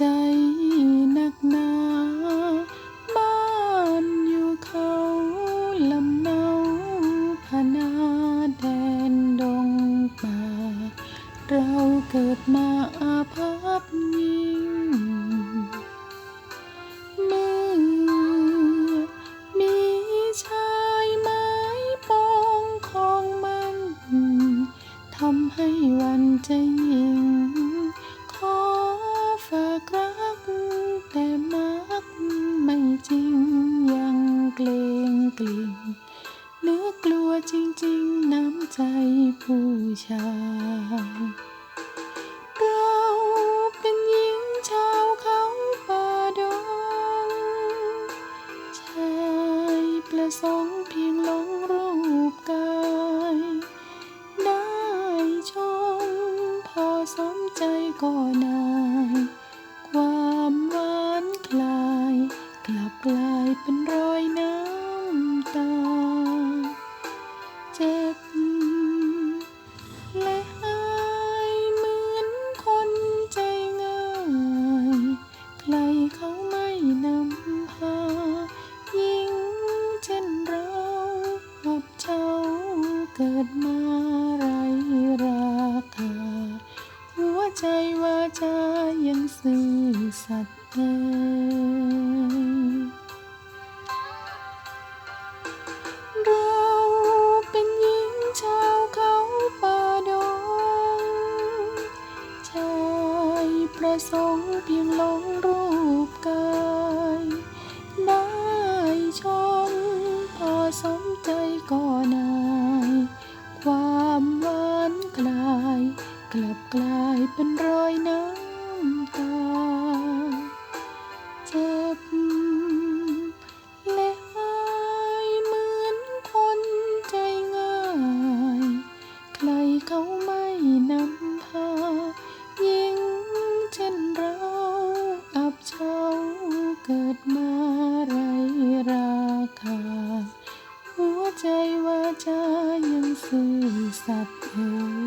ใจนักหนา บ้านอยู่เขาลำเนาพนาแดนดงป่า เราเกิดมาอาภัพยิ่งเมื่อมีชายไม้ปองของมันทำให้วันใจยิ่ง ใจผู้ชายเราเป็นหญิงชาวเขาป่าดงชายประสงค์เพียงหลงรูปกาย ได้ชมพอสมใจก็นาย ความหวานคลาย กลับกลายเป็นรอยน้ำตา เจ็บ นำพายิ่งเช่นเราอบเฉาเกิดมาไรราคา หัวใจว่าจายังซื่อสัตย์เอ่ยเราเป็นหญิงชาวเขาป่าดง ชายประสงค์เพียงหลงรู้ ป ซื่อสัตย์เอ่ย